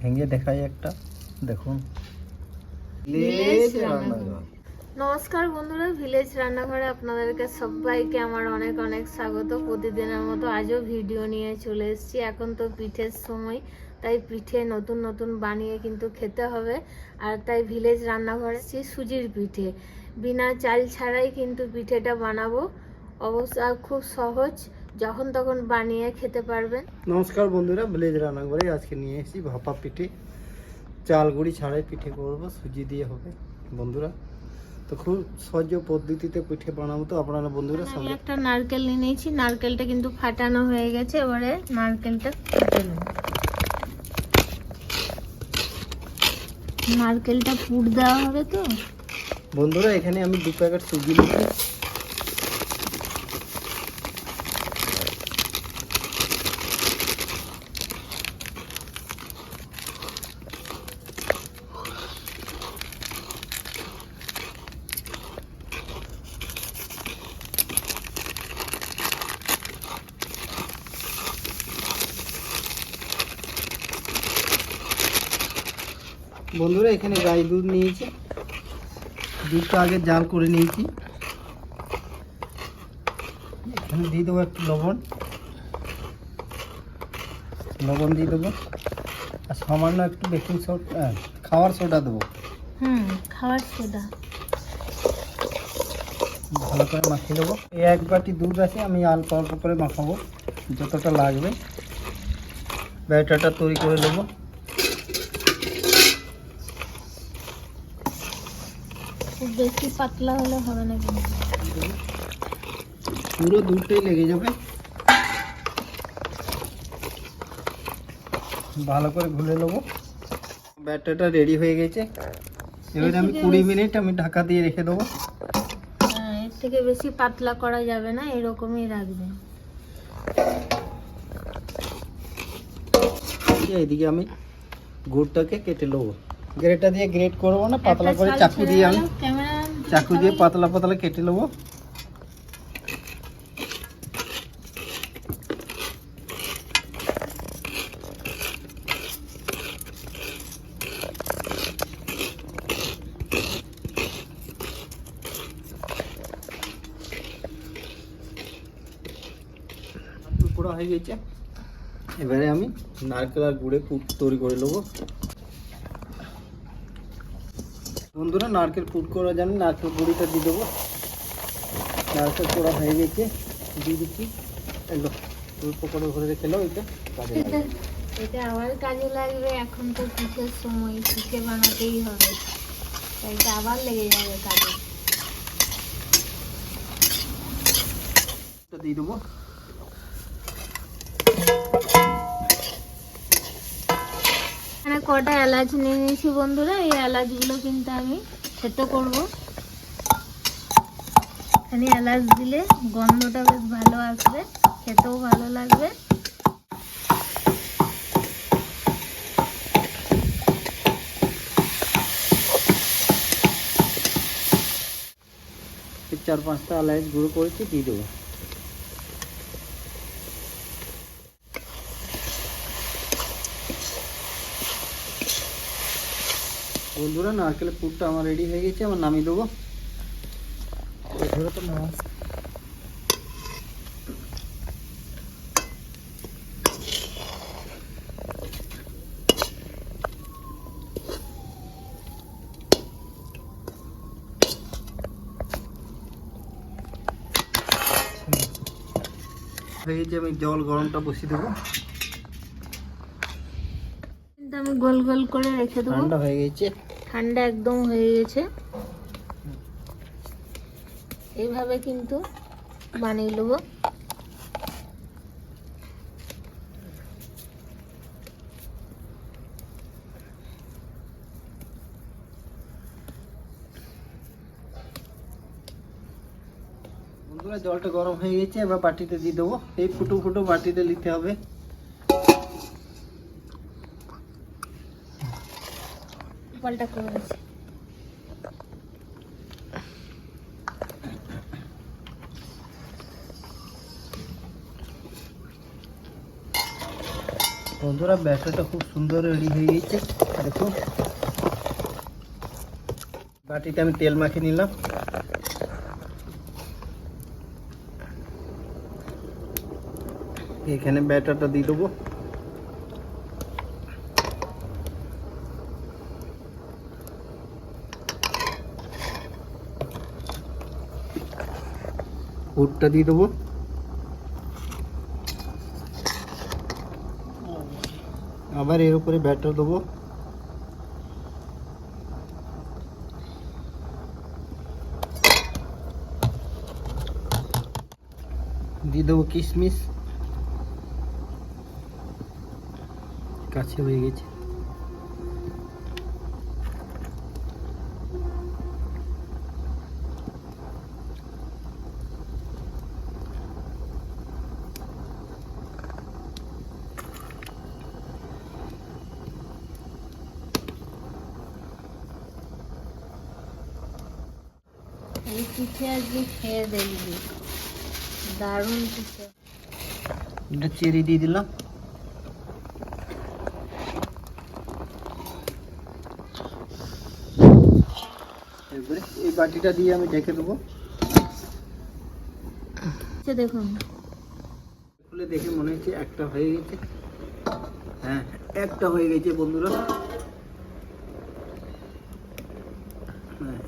ভেঙে দেখাই একটা দেখুন। ভিলেজ রান্নাঘর। রান্নাঘর। নমস্কার বন্ধুরা ভিলেজ রান্নাঘরে আপনাদেরকে সবাইকে আমার অনেক অনেক স্বাগত। প্রতিদিনের মতো আজও ভিডিও নিয়ে চলে এসেছি। এখন তো পিঠের সময় তাই পিঠে নতুন নতুন বানিয়ে কিন্তু খেতে হবে। আর তাই ভিলেজ রান্নাঘরে এসেছি সুজির পিঠে। বিনা চাল ছাড়াই কিন্তু পিঠেটা বানাবো। অবশ্য খুব সহজ। যখন তখন বানিয়ে খেতে পারবেন। নমস্কার বন্ধুরা ভিলেজ রান্নাঘরে আজকে নিয়ে এসেছি ভাপা পিঠে। চাল গুঁড়ি ছাড়াই পিঠে করব সুজি দিয়ে হবে বন্ধুরা। তো খুব সহজ পদ্ধতিতে পিঠে বানাবো তো আপনারা বন্ধুরা সঙ্গে একটা নারকেল নিয়ে নিয়েছি নারকেলটা কিন্তু ফাটানো হয়ে গেছে এবারে নারকেলটা কেটে নেব। নারকেলটা পুর দেওয়া হবে তো? বন্ধুরা এখানে আমি দু প্যাকেট সুজি নিচ্ছি বন্ধুরা এখানে গাই দুধ নিয়েছি। দুধটা আগে জাল করে নিয়েছি। এখানে দিয়ে দেবো একটু লবণ। লবণ দিয়ে দেবো। আর সামান্য একটু বেকিং সোডা খাওয়ার সোডা দেবো। হুম খাবার সোডা। ভালো করে মাখিয়ে দেবো এই এক বাটি দুধ আছে আমি অল্প অল্প করে মাখাবো যতটা লাগবে। ব্যাটারটা তৈরি করে দেবো বেশি পাতলা হলে হবে না কিন্তু পুরো দুধটাই লেগে যাবে। ভালো করে ঘুলে নেব। ব্যাটারটা রেডি হয়ে গেছে। এবারে আমি কুড়ি মিনিট আমি ঢাকা দিয়ে রেখে দেবো। হ্যাঁ, এর থেকে বেশি পাতলা করা যাবে না এরকমই রাখবেন এইদিকে আমি গুড়টাকে কেটে নেব। গ্রেটটা দিয়ে গ্রেট করব না পাতলা করে চাকু দিয়ে আমি চাকু দিয়ে পাতলা পাতলা কেটে নেব। টুকরো হয়ে গেছে। এবারে আমি নারকেল আর গুড়ে তৈরি করে নেব। বন্ধুরা নারকেল পুর করা জানি নারকেল গুঁড়িটা দিয়ে দেবো। নারকেল পোড়া হয়ে গেছে দিয়ে দিচ্ছি। এলো অল্প করে ভরে রেখে নাও এটা কাজে এটা আবার কাজে লাগবে এখন তো পিঠের সময় পিঠে বানাতেই হবে। তাই এটা আবার লেগে যাবে কাজে। দিয়ে দেবো। কটা এলাচ নিয়ে নিয়েছি বন্ধুরা, এই এলাচগুলো কিন্তু আমি সেদ্ধ করব। এখানে এলাচ দিলে গন্ধটা বেশ ভালো আসবে, খেতেও ভালো লাগবে। চার পাঁচটা এলাচ গুঁড়ো করেছি, দিয়ে দেবো। বন্ধুরা নারকেলের পুরটা আমার রেডি হয়ে গেছে আমার নামিয়ে দেবো। তো মাছ হয়ে গেছে আমি জল গরমটা বসিয়ে দেবো। আমি গোল গোল করে রেখে দেবো। ঠান্ডা হয়ে গেছে। ঠান্ডা একদম হয়ে গেছে। এইভাবে কিন্তু বানিয়ে নেব। জলটা গরম হয়ে গেছে, এবার বাটিতে দিয়ে দেবো। এই ফুটো ফুটো বাটিতে নিতে হবে। পাল্টা বন্ধুরা ব্যাটারটা খুব সুন্দর রেডি হয়ে গেছে। দেখুন। বাটিতে আমি তেল মাখিয়ে নিলাম। এখানে ব্যাটারটা দিয়ে দেবো। উটটা দিয়ে দেবো। আবার এর উপরে ব্যাটার দেবো। দিয়ে দেবো কিশমিশ। কাছে হয়ে গেছে এই পিঠে আজকে খেয়ে দেখবি। দারুণ পিঠে। এটা চেরি দিয়ে দিলাম। এই বাটিটা দিয়ে আমি ঢেকে দেবো। আচ্ছা দেখুন। খুলে দেখে মনে হচ্ছে একটা হয়ে গেছে। হ্যাঁ একটা হয়ে গেছে বন্ধুরা। হ্যাঁ।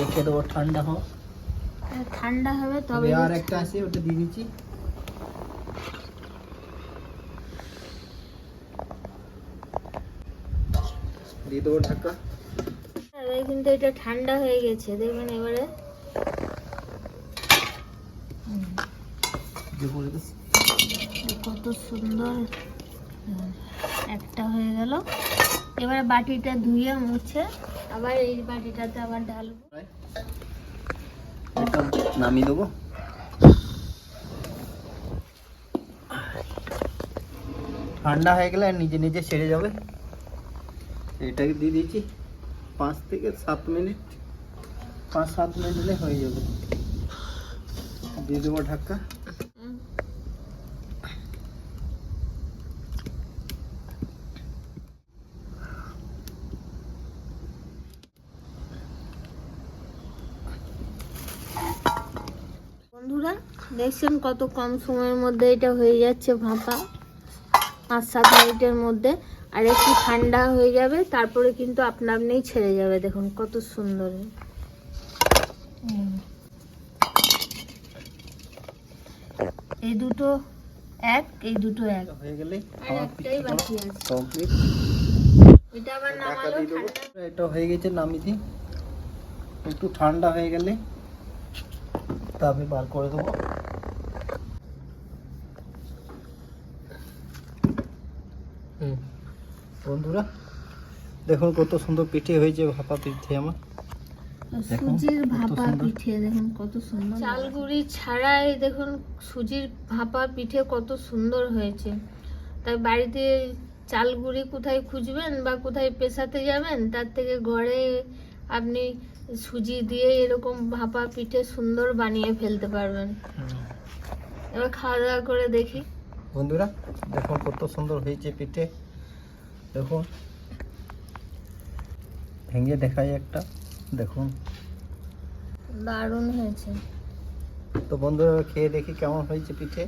রেখে দেবো ঠান্ডা হোক। ঠান্ডা হবে তবে আর একটা আছে ওটা দিয়ে দিচ্ছি। দিয়ে দেবো ঢাকা। এবারে কিন্তু এটা ঠান্ডা হয়ে গেছে দেখবেন এবারে। কত সুন্দর। একটা হয়ে গেল। এবারে বাটিটা ধুয়ে মুছে আবার এই বাটিটাতে আবার ঢালবো। এটা নামিয়ে দেবো। ঠান্ডা হয়ে গেলে নিজে নিজে সেরে যাবে। এটাকে দিয়ে দিয়েছি পাঁচ থেকে সাত মিনিট। পাঁচ সাত মিনিট হলে হয়ে যাবে। দিয়ে দেবো ঢাকা হুম, বন্ধুরা দেখছেন কত কম সময়ের মধ্যে এটা হয়ে যাচ্ছে ভাপা? পাঁচ সাত মিনিটের মধ্যে। আর একটু ঠান্ডা হয়ে যাবে তারপরে কিন্তু আপনা আপনিই ছেড়ে যাবে। দেখুন কত সুন্দর। এই দুটো এক এই দুটো এক। হয়ে গেলে একটাই বাকি আছে। কমপ্লিট এটা আবার নামালো এটা হয়ে গেছে নামিয়ে দিই। একটু ঠান্ডা হয়ে গেলে তা আমি বার করে দেবো। বন্ধুরা দেখুন কত সুন্দর পিঠে হয়েছে ভাপা পিঠে আমার। সুজির ভাপা পিঠে দেখুন কত সুন্দর। চালগুড়ি ছাড়াই দেখুন সুজির ভাপা পিঠে কত সুন্দর হয়েছে। তাই বাড়িতে চালগুড়ি কোথায় খুঁজবেন বা কোথায় পেশাতে যাবেন তার থেকে ঘরে আপনি সুজি দিয়ে এরকম ভাপা পিঠে সুন্দর বানিয়ে ফেলতে পারবেন। এবার খাওয়া দাওয়া করে দেখি। বন্ধুরা দেখুন কত সুন্দর হয়েছে পিঠে। দেখুন ভেঙে দেখাই একটা দেখুন। দারুণ হয়েছে। তো বন্ধুরা খেয়ে দেখি কেমন হয়েছে পিঠে।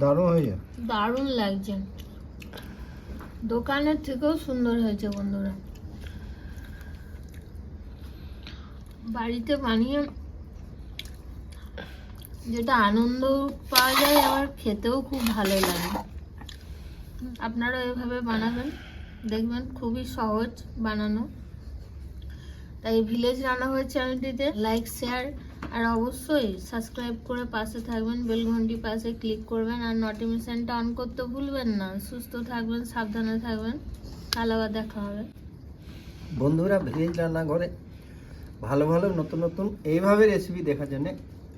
দারুণ হয়েছে। দারুণ লাগছে। দোকানের থেকেও সুন্দর হয়েছে বন্ধুরা। বাড়িতে বানিয়ে যেটা আনন্দ পাওয়া যায়, আবার খেতেও খুব ভালো লাগে। আপনারা এভাবে বানাবেন। দেখবেন খুবই সহজ বানানো। তাই ভিলেজ রান্নাঘর চ্যানেলটিতে লাইক শেয়ার আর অবশ্যই সাবস্ক্রাইব করে পাশে থাকবেন বেল ঘন্টি পাশে ক্লিক করবেন, আর নোটিফিকেশনটা অন করতে ভুলবেন না। সুস্থ থাকবেন, সাবধানে থাকবেন। কাল আবার দেখা হবে। বন্ধুরা ভিলেজ রান্নাঘরে ভালো ভালো নতুন নতুন এইভাবে রেসিপি দেখার জন্য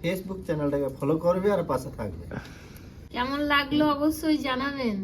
ফেসবুক চ্যানেলটাকে ফলো করবে আর পাশে থাকবে। কেমন লাগল অবশ্যই জানাবেন।